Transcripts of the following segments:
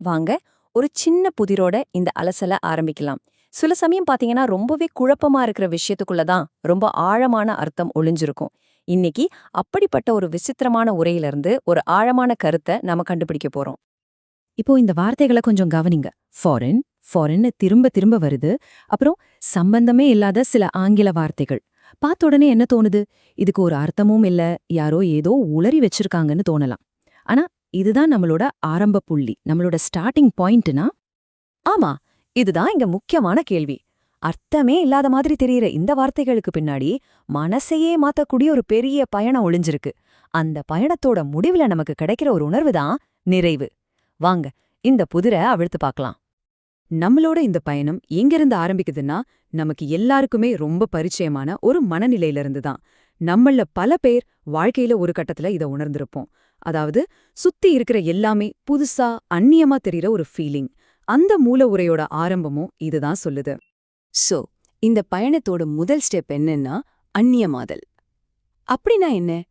வாங்க ஒரு சின்ன புதிரோட இந்த அலசல ஆரம்பிக்கலாம். சில சமயம் பாத்தீங்கன்னா ரொம்பவே குழப்பமா இருக்கிற விஷயத்துக்குள்ள தான் ரொம்ப ஆழமான அர்த்தம் ஒளிஞ்சிருக்கும். இன்னைக்கு அப்படிப்பட்ட ஒரு விசித்திரமான உரையிலிருந்து ஒரு ஆழமான கருத்தை நாம கண்டுபிடிக்க போறோம். இப்போ இந்த வார்த்தைகளை கொஞ்சம் கவனிங்க. ஃபாரின் ஃபாரின்னு திரும்ப திரும்ப வருது. அப்புறம் சம்பந்தமே இல்லாத சில ஆங்கில வார்த்தைகள். பார்த்த உடனே என்ன தோணுது? இதுக்கு ஒரு அர்த்தமும் இல்ல. யாரோ ஏதோ உளறி வச்சிருக்காங்கன்னு தோணலாம். ஆனா இதுதான் நம்மளோட ஆரம்ப புள்ளி நம்மளோட ஸ்டார்டிங் பாயிண்ட்னா ஆமா இதுதான் இங்க முக்கியமான கேள்வி. அர்த்தமே இல்லாத மாதிரி தெரியற இந்த வார்த்தைகளுக்கு பின்னாடி மனசையே மாத்தக்கூடிய ஒரு பெரிய பயணம் ஒளிஞ்சிருக்கு. அந்த பயணத்தோட முடிவுல நமக்கு கிடைக்கிற ஒரு உணர்வு தான் நிறைவு. வாங்க இந்த புதிரை அவிழ்த்து பார்க்கலாம். நம்மளோட இந்த பயணம் எங்கிருந்து ஆரம்பிக்குதுன்னா நமக்கு எல்லாருக்குமே ரொம்ப பரிச்சயமான ஒரு மனநிலையிலிருந்து தான். நம்மள பல பேர் வாழ்க்கையில ஒரு கட்டத்துல இத உணர்ந்திருப்போம். அதாவது சுத்தி இருக்கிற எல்லாமே புதுசா அந்நியமா தெரியற ஒரு ஃபீலிங் அந்த மூல உரையோட ஆரம்பமும் இதுதான் சொல்லுது. சோ இந்த பயணத்தோட முதல் ஸ்டெப் என்னன்னா அந்நியமாதல். அப்படின்னா என்ன?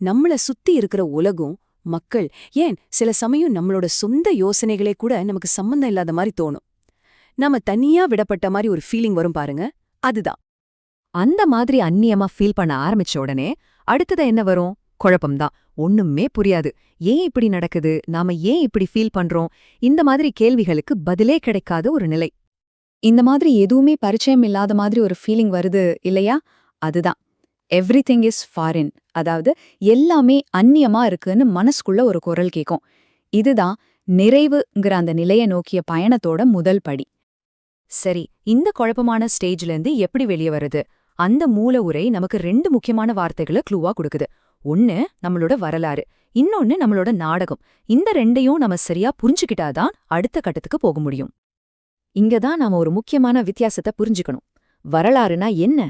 நம்மள சுத்தி இருக்கிற உலகம் மக்கள் ஏன்? சில சமயம் நம்மளோட சொந்த யோசனைகளே கூட நமக்கு சம்மந்தம் இல்லாத மாதிரி தோணும். நாம தனியா விடப்பட்ட மாதிரி ஒரு ஃபீலிங் வரும் பாருங்க. அதுதான். அந்த மாதிரி அந்நியமா ஃபீல் பண்ண ஆரம்பிச்ச உடனே அடுத்தது என்ன வரும்? குழப்பம்தான். ஒண்ணுமே புரியாது. ஏன் இப்படி நடக்குது? நாம ஏன் இப்படி ஃபீல் பண்றோம்? இந்த மாதிரி கேள்விகளுக்கு பதிலே கிடைக்காத ஒரு நிலை. இந்த மாதிரி எதுவுமே பரிச்சயம் இல்லாத மாதிரி ஒரு ஃபீலிங் வருது இல்லையா? அதுதான். எவ்ரிதிங் இஸ் ஃபாரின் அதாவது எல்லாமே அந்நியமா இருக்குன்னு மனசுக்குள்ள ஒரு குரல் கேட்கும் இதுதான் நிறைவுங்கிற அந்த நிலையை நோக்கிய பயணத்தோட முதல் படி. சரி இந்த குழப்பமான ஸ்டேஜ்ல இருந்து எப்படி வெளியே வருது? அந்த மூல உரை நமக்கு ரெண்டு முக்கியமான வார்த்தைகளை க்ளூவா கொடுக்குது. ஒன்னு நம்மளோட வரலாறு இன்னொன்னு நம்மளோட நாடகம். இந்த ரெண்டையும் நம்ம சரியா புரிஞ்சுக்கிட்டாதான் அடுத்த கட்டத்துக்கு போக முடியும். இங்கதான் நாம ஒரு முக்கியமான வித்தியாசத்தை புரிஞ்சுக்கணும். வரலாறுனா என்ன?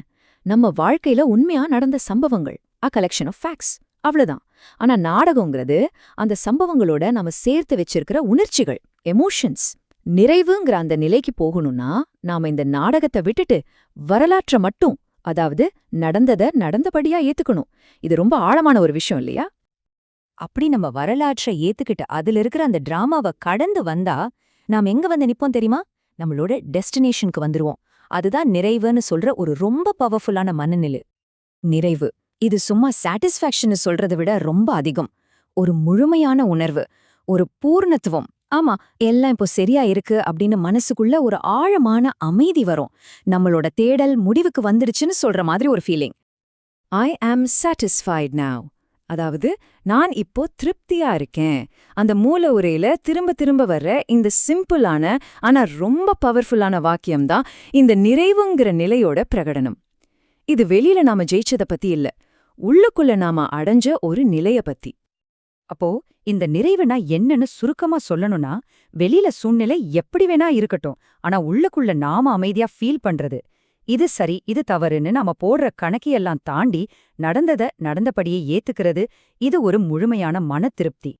நம்ம வாழ்க்கையில உண்மையா நடந்த சம்பவங்கள் அ கலெக்ஷன் ஆஃப் ஃபேக்ட்ஸ் அவ்வளவுதான். ஆனா நாடகங்கிறது அந்த சம்பவங்களோட நாம சேர்த்து வச்சிருக்கிற உணர்ச்சிகள் எமோஷன்ஸ் நிறைவுங்கிற அந்த நிலைக்கு போகணும்னா நாம இந்த நாடகத்தை விட்டுட்டு வரலாற்றை மட்டும் அதாவது நடந்தத நடந்தபடியா ஏத்துக்கணும். இது ரொம்ப ஆழமான ஒரு விஷயம் இல்லையா? அப்படி நம்ம வரலாற்றை ஏத்துக்கிட்டு அதுல இருக்கிற அந்த டிராமாவை கடந்து வந்தா நாம் எங்க வந்து நிப்போம் தெரியுமா? நம்மளோட டெஸ்டினேஷனுக்கு வந்துருவோம். அதுதான் நிறைவுன்னு சொல்ற ஒரு ரொம்ப பவர்ஃபுல்லான மனநிலை. நிறைவு. இது சும்மா சாட்டிஸ்ஃபேக்ஷன் சொல்றதை விட ரொம்ப அதிகம். ஒரு முழுமையான உணர்வு. ஒரு பூர்ணத்துவம். ஆமா எல்லாம் இப்போ சரியா இருக்கு அப்படின்னு மனசுக்குள்ள ஒரு ஆழமான அமைதி வரும். நம்மளோட தேடல் முடிவுக்கு வந்துருச்சுன்னு சொல்ற மாதிரி ஒரு ஃபீலிங் ஐ ஆம் சாட்டிஸ்ஃபைட் now. அதாவது நான் இப்போ திருப்தியா இருக்கேன். அந்த மூல உரையில திரும்ப திரும்ப வர்ற இந்த சிம்பிளான ஆனா ரொம்ப பவர்ஃபுல்லான வாக்கியம்தான் இந்த நிறைவுங்கிற நிலையோட பிரகடனம். இது வெளியில நாம ஜெயிச்சத பத்தி இல்ல. உள்ளுக்குள்ள நாம அடைஞ்ச ஒரு நிலைய பத்தி. அப்போ இந்த நிறைவுனா என்னன்னு சுருக்கமா சொல்லணும்னா வெளியில சூழ்நிலை எப்படி வேணா இருக்கட்டும் ஆனா உள்ளுக்குள்ள நாம அமைதியா ஃபீல் பண்றது. இது சரி இது தவறுன்னு நாம போடுற கணக்கியெல்லாம் தாண்டி நடந்தத நடந்தபடியே ஏத்துக்கிறது இது ஒரு முழுமையான மன திருப்தி.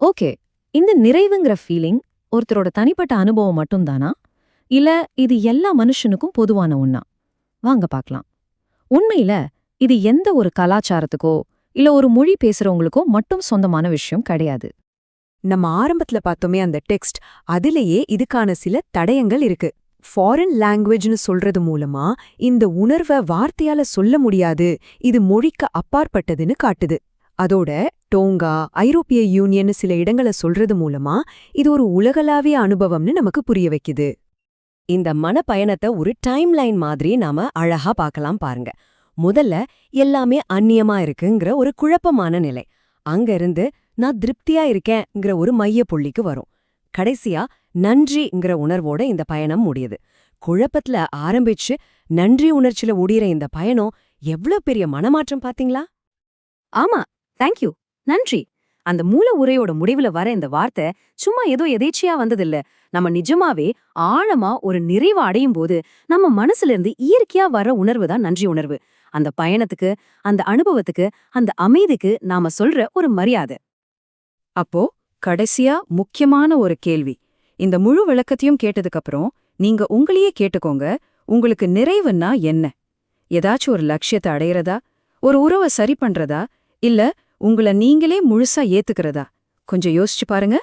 ஓகே இந்த நிறைவுங்கிற ஃபீலிங் ஒருத்தரோட தனிப்பட்ட அனுபவம் மட்டும்தானா? இல்ல இது எல்லா மனுஷனுக்கும் பொதுவான ஒன்னா வாங்க பார்க்கலாம். உண்மையில இது எந்த ஒரு கலாச்சாரத்துக்கோ இல்ல ஒரு மொழி பேசுறவங்களுக்கோ மட்டும் சொந்தமான விஷயம் கிடையாது. நம்ம ஆரம்பத்துல பார்த்தோமே அந்த டெக்ஸ்ட் அதிலேயே இதுக்கான சில தடயங்கள் இருக்கு. ஃபாரின் லாங்குவேஜ்னு சொல்றது மூலமா இந்த உணர்வை வார்த்தையால சொல்ல முடியாது இது மொழிக்கு அப்பாற்பட்டதுன்னு காட்டுது. அதோட டோங்கா ஐரோப்பிய யூனியன் சில இடங்களை சொல்றது மூலமா இது ஒரு உலகளாவிய அனுபவம்னு நமக்கு புரிய வைக்குது. இந்த மனப்பயணத்தை ஒரு டைம் லைன் மாதிரி நாம அழகா பார்க்கலாம் பாருங்க. முதல்ல எல்லாமே அந்நியமா இருக்குங்கிற ஒரு குழப்பமான நிலை. அங்க இருந்து நான் திருப்தியா இருக்கேங்கிற ஒரு மைய புள்ளிக்கு வரும். கடைசியா நன்றிங்கிற உணர்வோட இந்த பயணம் முடியுது. குழப்பத்துல ஆரம்பிச்சு நன்றி உணர்ச்சியில ஓடிற இந்த பயணம் எவ்ளோ பெரிய மனமாற்றம் பாத்தீங்களா? ஆமா தேங்க்யூ நன்றி. அந்த மூல உரையோட முடிவுல வர இந்த வார்த்தை சும்மா ஏதோ எதேச்சியா வந்ததில்ல. நம்ம நிஜமாவே ஆழமா ஒரு நிறைவு அடையும் போது நம்ம மனசுல இருந்து இயற்கையா வர உணர்வு தான் நன்றி உணர்வு. அந்த பயணத்துக்கு அந்த அனுபவத்துக்கு அந்த அமைதிக்கு நாம சொல்ற ஒரு மரியாதை. அப்போ கடைசியா முக்கியமான ஒரு கேள்வி. இந்த முழு விளக்கத்தையும் கேட்டதுக்கப்புறம் நீங்க உங்களையே கேட்டுக்கோங்க உங்களுக்கு நிறைவுன்னா என்ன? ஏதாச்சும் ஒரு லட்சியத்தை அடையறதா? ஒரு உறவை சரி பண்றதா? இல்ல உங்கள நீங்களே முழுசா ஏத்துக்கிறதா? கொஞ்சம் யோசிச்சு பாருங்க.